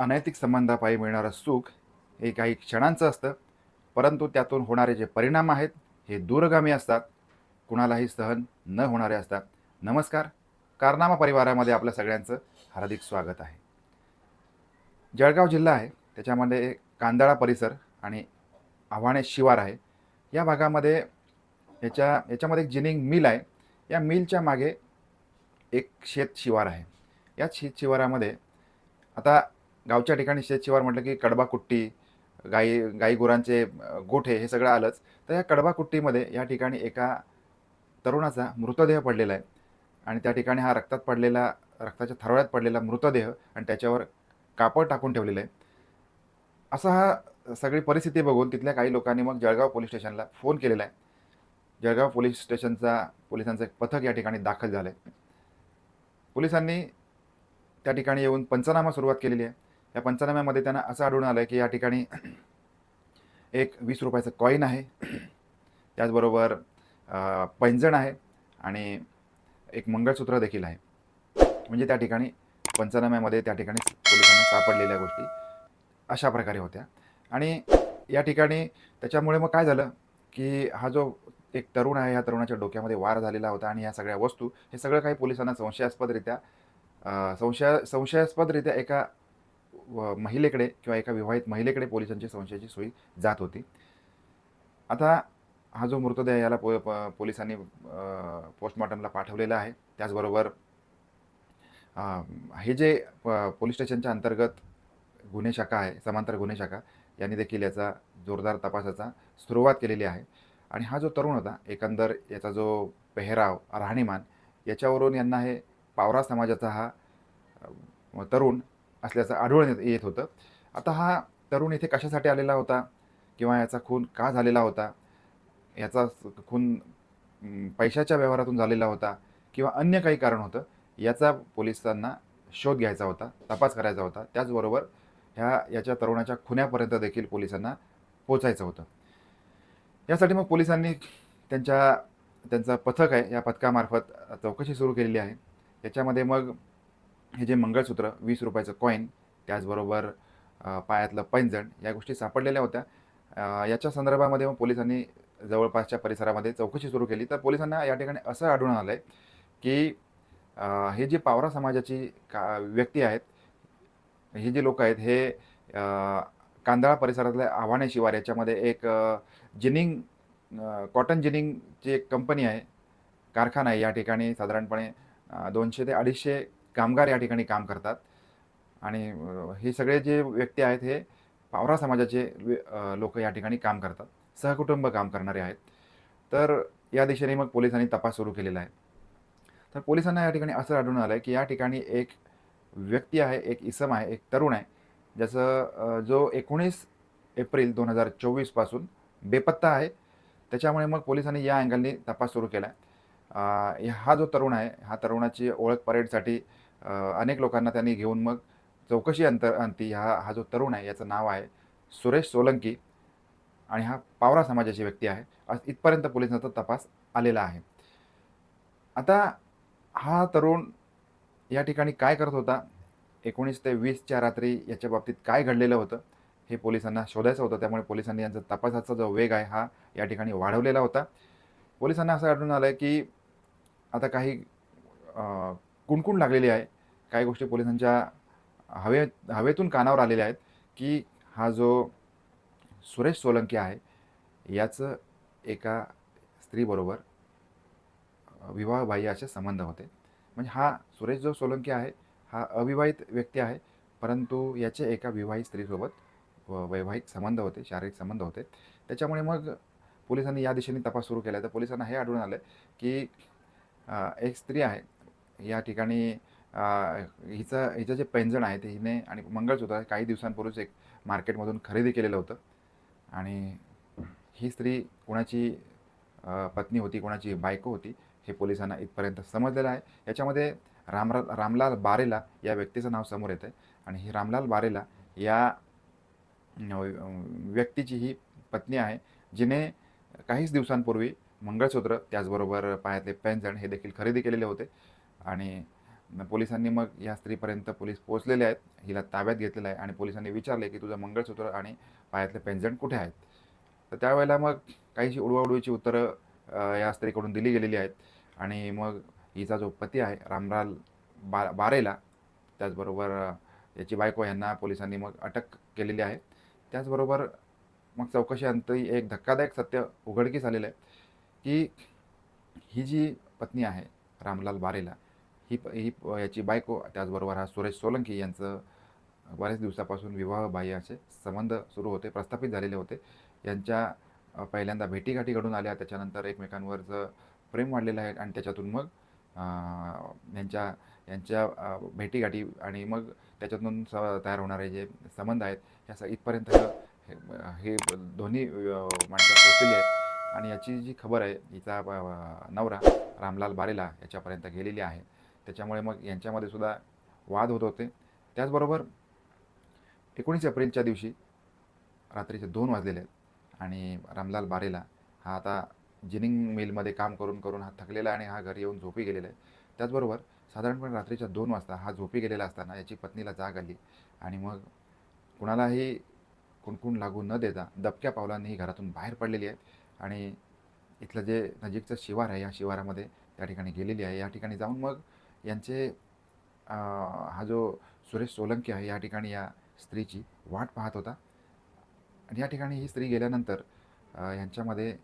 अनैतिक संबंधापायी मिळणारं सुख हे काही क्षणांचं असतं परंतु त्यातून होणारे जे परिणाम आहेत हे दूरगामी असतात. कुणालाही सहन न होणारे असतात. नमस्कार. कारनामा परिवारामध्ये आपल्या सगळ्यांचं हार्दिक स्वागत आहे. जळगाव जिल्हा आहे. त्याच्यामध्ये कांदळा परिसर आणि आव्हाणे शिवार आहे. या भागामध्ये याच्या याच्यामध्ये एक जिनिंग मिल आहे. या मिलच्या मागे एक शेत शिवार आहे. या शेत शिवारामध्ये आता गावच्या ठिकाणी शेत शिवार म्हटलं की कडबा कुट्टी गाई गाई गुरांचे गोठे हे सगळं आलंच. तर या कडबा कुट्टीमध्ये या ठिकाणी एका तरुणाचा मृतदेह पडलेला आहे. आणि त्या ठिकाणी हा रक्तात पडलेला रक्ताच्या थरोळ्यात पडलेला मृतदेह आणि त्याच्यावर कापड टाकून ठेवलेलं आहे. असा हा सगळी परिस्थिती बघून तिथल्या काही लोकांनी मग जळगाव पोलीस स्टेशनला फोन केलेला आहे. जळगाव पोलीस स्टेशनचा पोलिसांचं एक पथक या ठिकाणी दाखल झालं आहे पोलिसांनी त्या ठिकाणी येऊन पंचनामा सुरुवात केलेली आहे. या पंचनाम्यामध्ये त्यांना असं आढळून आलं की या ठिकाणी एक वीस रुपयाचं कॉईन आहे. त्याचबरोबर पैंजण आहे आणि एक मंगळसूत्र देखील आहे. म्हणजे त्या ठिकाणी पंचनाम्यामध्ये त्या ठिकाणी पोलिसांना सापडलेल्या गोष्टी अशा प्रकारे होत्या. आणि या ठिकाणी त्याच्यामुळे मग काय झालं की हा जो एक तरुण आहे ह्या तरुणाच्या डोक्यामध्ये वार झालेला होता आणि ह्या सगळ्या वस्तू हे सगळं काही पोलिसांना संशयास्पदरित्या संशया संशय संशयास्पदरित्या एका महिलेकडे किंवा एका विवाहित महिलेकडे पोलिसांची संशयाची सोयी जात होती. आता हा जो मृतदेह याला पो प- पोलिसांनी पोस्टमॉर्टमला पाठवलेला आहे. त्याचबरोबर हे जे प- पोलीस स्टेशनच्या अंतर्गत गुन्हे शाखा आहे समांतर गुन्हे शाखा यांनी देखील याचा जोरदार तपासाचा सुरुवात केलेली आहे. आणि हा जो तरुण होता एकंदर याचा जो पेहराव राहणीमान याच्यावरून यांना हे पावरा समाजाचा हा तरुण असल्याचं आढळून येत- येत होतं. आता हा तरुण इथे कशासाठी आलेला होता? किंवा याचा खून का झालेला होता? याचा खून पैशाच्या व्यवहारातून झालेला होता किंवा अन्य काही कारण होतं याचा पोलिसांना शोध घ्यायचा होता तपास करायचा होता. त्याचबरोबर ह्या याच्या तरुणाच्या खुन्यापर्यंत देखील पोलिसांना पोचायचं होतं. यासाठी मग पोलिसांनी त्यांच्या त्यांचं पथक आहे या पथकामार्फत चौकशी सुरू केलेली आहे. याच्यामध्ये मग हे जे मंगळसूत्र वीस रुपयाचं कॉईन त्याचबरोबर पायातलं पैंजण या गोष्टी सापडलेल्या होत्या. याच्या संदर्भामध्ये मग पोलिसांनी जवळपासच्या परिसरामध्ये चौकशी सुरू केली. तर पोलिसांना या ठिकाणी असं आढळून आलं आहे की हे जे पावरा समाजाची का व्यक्ती आहेत हे जे लोक आहेत हे कांदाळा कांदळा परिसरातल्या आव्हाने शिवार याच्यामध्ये एक जिनिंग कॉटन जिनिंगची एक कंपनी आहे कारखाना आहे. या ठिकाणी साधारणपणे दोनशे ते अडीचशे कामगार या ठिकाणी काम करतात. आणि हे सगळे जे व्यक्ती आहेत हे पावरा समाजाचे लोक या ठिकाणी काम करतात. सहकुटुंब काम करणारे आहेत. तर या दिशेने मग पोलिसांनी तपास सुरू केलेला आहे. तर पोलिसांना या ठिकाणी असं आढळून आलं आहे की या ठिकाणी एक व्यक्ती आहे एक इसम आहे एक तरुण आहे ज्याचं जो एकोणीस एप्रिल दोन हजार चोवीसपासून बेपत्ता आहे. त्याच्यामुळे मग पोलिसांनी या अँगलनी तपास सुरू केला आहे हा जो तरुण आहे हा तरुणाची ओळख परेडसाठी अनेक लोकांना त्यांनी घेऊन मग चौकशी अंतर अंती हा हा जो तरुण आहे याचं नाव आहे सुरेश सोलंकी आणि हा पावरा समाजाची व्यक्ती आहे. इथपर्यंत पोलिसांचा तपास आलेला आहे. आता हा तरुण या ठिकाणी काय करत होता? एकोणीस ते वीसच्या रात्री याच्या बाबतीत काय घडलेलं होतं? हे पोलिसांना शोधायचं होतं. त्यामुळे पोलिसांनी यांचा तपासाचा जो वेग आहे हा या ठिकाणी वाढवलेला होता. पोलिसांना असं आढळून आलं आहे की आता काही कुणकुण लागलेली आहे. काही गोष्टी पोलिसांच्या हवे हवेतून कानावर आलेल्या आहेत की हा जो सुरेश सोलंकी आहे याचं एका स्त्रीबरोबर अ, विवाहबाह्य असे संबंध होते. म्हणजे हा सुरेश जो सोलंकी आहे हा अविवाहित व्यक्ती आहे परंतु याचे एका विवाहित स्त्रीसोबत व वैवाहिक संबंध होते शारीरिक संबंध होते. त्याच्यामुळे मग पोलिसांनी या दिशेने तपास सुरू केला. तर पोलिसांना हे आढळून आलं की एक स्त्री आहे या ठिकाणी हिचं हिचं जे पैंजण आहे ते हिने आणि मंगळसूत्र काही दिवसांपूर्वीच एक मार्केटमधून खरेदी केलेलं होतं. आणि ही स्त्री कोणाची पत्नी होती कोणाची बायको होती हे पोलिसांना इथपर्यंत समजलेलं आहे. याच्यामध्ये रामरा रामलाल बारेला या व्यक्तीचं नाव समोर येतं आहे आणि ही रामलाल बारेला या व्यक्तीची ही पत्नी आहे जिने काहीच दिवसांपूर्वी मंगळसूत्र त्याचबरोबर पायातले पैंजण हे देखील खरेदी केलेले होते. आणि पोलिसांनी मग या स्त्रीपर्यंत पोलीस पोहोचलेले आहेत. हिला ताब्यात घेतलेलं आहे आणि पोलिसांनी विचारले की तुझं मंगळसूत्र आणि पायातले पेंजंट कुठे आहेत? तर त्यावेळेला मग काहीशी उडवाउडवीची उत्तरं या स्त्रीकडून दिली गेलेली आहेत. आणि मग हिचा जो पती आहे रामलाल बा बारेला त्याचबरोबर याची बायको यांना पोलिसांनी मग अटक केलेली आहे. त्याचबरोबर मग चौकशीअंती एक धक्कादायक सत्य उघडकीस आलेलं आहे की ही जी पत्नी आहे रामलाल बारेला ही प ही याची बायको त्याचबरोबर हा सुरेश सोलंकी यांचं बऱ्याच दिवसापासून विवाहबाह्य असे संबंध सुरू होते प्रस्थापित झालेले होते. यांच्या पहिल्यांदा भेटीगाठी घडून आल्या त्याच्यानंतर एकमेकांवरचं प्रेम वाढलेलं आहे आणि त्याच्यातून मग यांच्या यांच्या भेटीगाठी आणि मग त्याच्यातून स तयार होणारे जे संबंध आहेत ह्या स इथपर्यंत हे हे दोन्ही माणसं पोचलेली आहेत. आणि याची जी खबर आहे हिचा नवरा रामलाल बारेला याच्यापर्यंत गेलेली आहे. त्याच्यामुळे मग यांच्यामध्ये सुद्धा वाद होत होते. त्याचबरोबर एकोणीस एप्रिलच्या दिवशी रात्रीचे दोन वाजलेले आहेत आणि रामलाल बारेला हा आता जिनिंग मिलमध्ये काम करून करून हा थकलेला आणि हा घरी येऊन झोपी गेलेला आहे. त्याचबरोबर साधारणपणे रात्रीच्या दोन वाजता हा झोपी गेलेला असताना याची पत्नीला जाग आली आणि मग कुणालाही कुणकुण लागू न देता दबक्या पावलांनी ही घरातून बाहेर पडलेली आहे आणि इथलं जे नजीकचं शिवार आहे या शिवारामध्ये त्या ठिकाणी गेलेली आहे. या ठिकाणी जाऊन मग यांचे हा जो सुरेश सोलंकी आहे या ठिकाणी या स्त्रीची वाट पाहत होता. आणि या ठिकाणी ही स्त्री गेल्यानंतर यांच्यामध्ये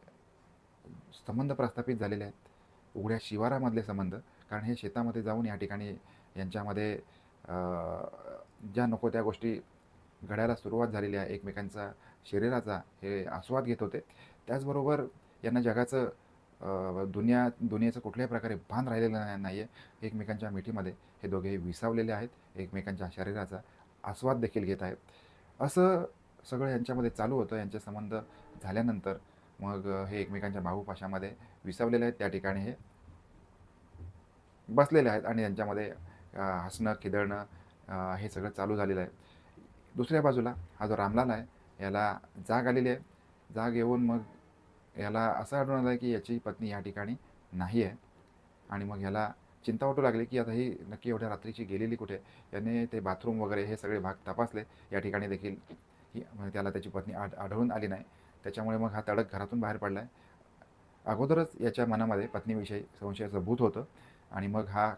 संबंध प्रस्थापित झालेले आहेत. उघड्या शिवारामधले संबंध कारण हे शेतामध्ये जाऊन या ठिकाणी यांच्यामध्ये ज्या नको त्या गोष्टी घडायला सुरुवात झालेली आहे एकमेकांचा शरीराचा हे आस्वाद घेत होते. त्याचबरोबर यांना जगाचं दुनिया दुनियेचं कुठल्याही प्रकारे भान राहिलेलं नाही आहे एकमेकांच्या मिठीमध्ये हे दोघेही विसावलेले आहेत. एकमेकांच्या शरीराचा आस्वाद देखील घेत आहेत. असं सगळं यांच्यामध्ये चालू होतं. यांचे संबंध झाल्यानंतर मग हे एकमेकांच्या बाहुपाशामध्ये विसावलेले आहेत. त्या ठिकाणी हे बसलेले आहेत आणि यांच्यामध्ये हसणं खिदळणं हे सगळं चालू झालेलं आहे. दुसऱ्या बाजूला हा जो रामलाल आहे याला जाग आलेली आहे. जाग येऊन मग याला असं आढळून आलं की याची पत्नी या ठिकाणी नाही आहे. आणि मग याला चिंता वाटू लागली की आता ही नक्की एवढ्या रात्रीची गेलेली कुठे? याने ते बाथरूम वगैरे हे सगळे भाग तपासले. या ठिकाणी देखील ही म्हणजे त्याला त्याची पत्नी आढ आढळून आली नाही. त्याच्यामुळे मग हा तडक घरातून बाहेर पडला आहे अगोदरच याच्या मनामध्ये पत्नीविषयी संशयाचं भूत होतं. आणि मग हा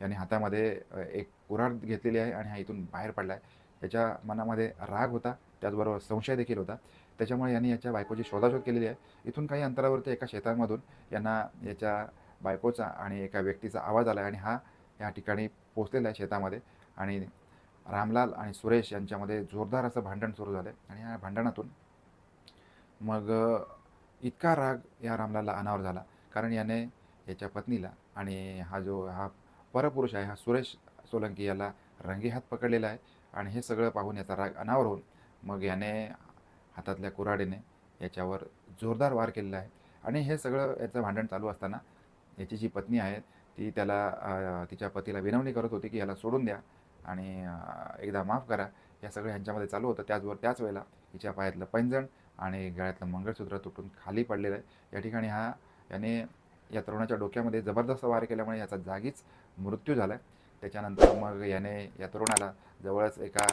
याने हातामध्ये एक कुऱ्हाड घेतलेली आहे आणि हा इथून बाहेर पडला आहे याच्या मनामध्ये राग होता. त्याचबरोबर संशय देखील होता. त्याच्यामुळे यांनी याच्या बायकोची शोधाशोध केलेली आहे. इथून काही अंतरावरती एका शेतांमधून यांना याच्या बायकोचा आणि एका व्यक्तीचा आवाज आला आहे आणि हा या ठिकाणी पोचलेला आहे शेतामध्ये. आणि रामलाल आणि सुरेश यांच्यामध्ये जोरदार असं भांडण सुरू झालं आहे आणि या भांडणातून मग इतका राग या रामलालला अनावर झाला. कारण याने याच्या पत्नीला आणि हा जो हा परपुरुष आहे हा सुरेश सोलंकी याला रंगेहात पकडलेला आहे. आणि हे सगळं पाहून याचा राग अनावर होऊन मग याने हातातल्या कुऱ्हाडीने याच्यावर जोरदार वार केलेला आहे. आणि हे सगळं याचं भांडण चालू असताना याची जी पत्नी आहे ती त्याला तिच्या पतीला विनवणी करत होती की याला सोडून द्या आणि एकदा माफ करा. या सगळं ह्यांच्यामध्ये चालू होतं. त्याचबरोबर त्याच वेळेला हिच्या पायातलं पैंजण आणि गळ्यातलं मंगळसूत्र तुटून खाली पडलेलं आहे. या ठिकाणी हा याने या तरुणाच्या डोक्यामध्ये जबरदस्त वार केल्यामुळे याचा जागीच मृत्यू झाला आहे. त्याच्यानंतर मग याने या तरुणाला जवळच एका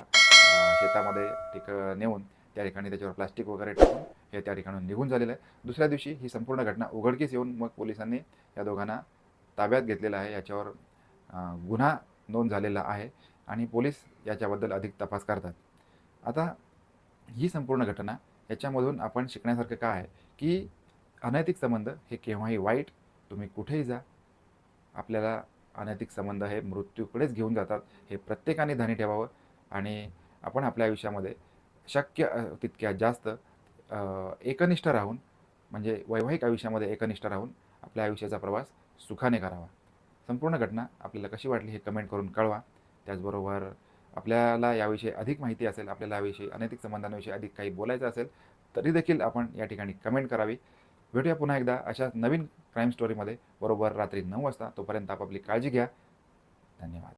शेतामध्ये ठीक नेऊन त्या ठिकाणी त्याच्यावर प्लास्टिक वगैरे टाकून हे त्या ठिकाणून निघून झालेलं आहे. दुसऱ्या दिवशी ही संपूर्ण घटना उघडकीस येऊन मग पोलिसांनी या दोघांना ताब्यात घेतलेला आहे. याच्यावर गुन्हा नोंद झालेला आहे आणि पोलीस याच्याबद्दल अधिक तपास करतात. आता ही संपूर्ण घटना याच्यामधून आपण शिकण्यासारखं काय आहे की अनैतिक संबंध हे केव्हाही वाईट तुम्ही कुठेही जा आपल्याला अनैतिक संबंध हे मृत्यूकडेच घेऊन जातात हे प्रत्येकाने ध्यानी ठेवावं आणि आपण आपल्या आयुष्यामध्ये शक्य तितक्या जास्त एकनिष्ठ राहून म्हणजे वैवाहिक आयुष्यामध्ये एकनिष्ठ राहून आपल्या आयुष्याचा प्रवास सुखाने करावा. संपूर्ण घटना आपल्याला कशी वाटली हे कमेंट करून कळवा. त्याचबरोबर आपल्याला याविषयी अधिक माहिती असेल आपल्याला याविषयी अनैतिक संबंधांविषयी अधिक काही बोलायचं असेल तरी देखील आपण या ठिकाणी कमेंट करावी. भेटूया पुन्हा एकदा अशा नवीन क्राईम स्टोरीमध्ये बरोबर रात्री नऊ वाजता तोपर्यंत आपापली काळजी घ्या. धन्यवाद.